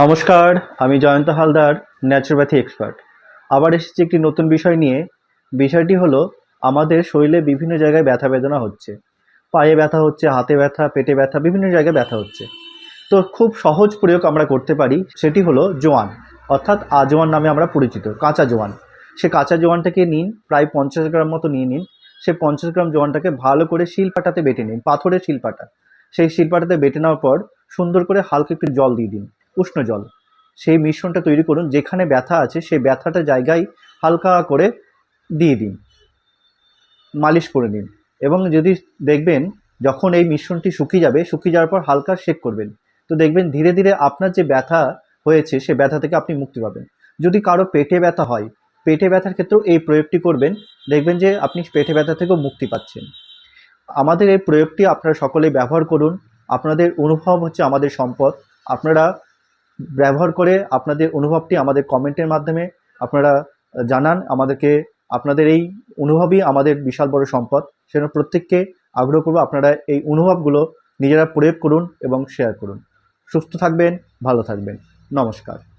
নমস্কার, আমি Jayanta Haldar naturopathy expert আবার এসেছি একটি নতুন বিষয় নিয়ে। বিষয়টি হলো, আমাদের শরীরে বিভিন্ন জায়গায় ব্যথা বেদনা হচ্ছে। পায়ে ব্যথা হচ্ছে, হাতে ব্যথা, পেটে ব্যথা, বিভিন্ন জায়গায় ব্যথা হচ্ছে। তো খুব সহজ প্রয়োগ আমরা করতে পারি, সেটি হলো জোয়ান। অর্থাৎ আজোয়ান নামে আমরা পরিচিত, কাঁচা জোয়ান। সে কাঁচা জোয়ানটাকে নিন, প্রায় পঞ্চাশ গ্রাম মতো নিয়ে নিন। সে পঞ্চাশ গ্রাম জোয়ানটাকে ভালো করে শিলপাটাতে বেটে নিন, পাথরের শিলপাটা সেই শিলপাটাতে বেটে নেওয়ার পর সুন্দর করে হালকা একটু জল দিয়ে দিন। উষ্ণ জল সেই মিশ্রণটা তৈরি করুন, যেখানে ব্যথা আছে সেই ব্যথাটা জায়গায় হালকা করে দিয়ে দিন। মালিশ করে নিন এবং যদি দেখবেন যখন এই মিশ্রণটি শুকিয়ে যাবে, শুকিয়ে যাওয়ার পর হালকা শেক করবেন। তো দেখবেন ধীরে ধীরে আপনার যে ব্যথা হয়েছে, সে ব্যথা থেকে আপনি মুক্তি পাবেন। যদি কারও পেটে ব্যথা হয়, পেটে ব্যথার ক্ষেত্রেও এই প্রয়োগটি করবেন। দেখবেন যে আপনি পেটে ব্যথা থেকেও মুক্তি পাচ্ছেন। আমাদের এই প্রয়োগটি আপনারা সকলে ব্যবহার করুন। আপনাদের অনুভব হচ্ছে আমাদের সম্পদ। আপনারা ব্যবহার করে আপনাদের অনুভবটি আমাদের কমেন্টের মাধ্যমে আপনারা জানান। আমাদেরকে, আপনাদের এই অনুভবই আমাদের বিশাল বড় সম্পদ। সেজন্য প্রত্যেককে আগ্রহ করব আপনারা এই অনুভবগুলো নিজেরা প্রয়োগ করুন এবং শেয়ার করুন। সুস্থ থাকবেন, ভালো থাকবেন। নমস্কার।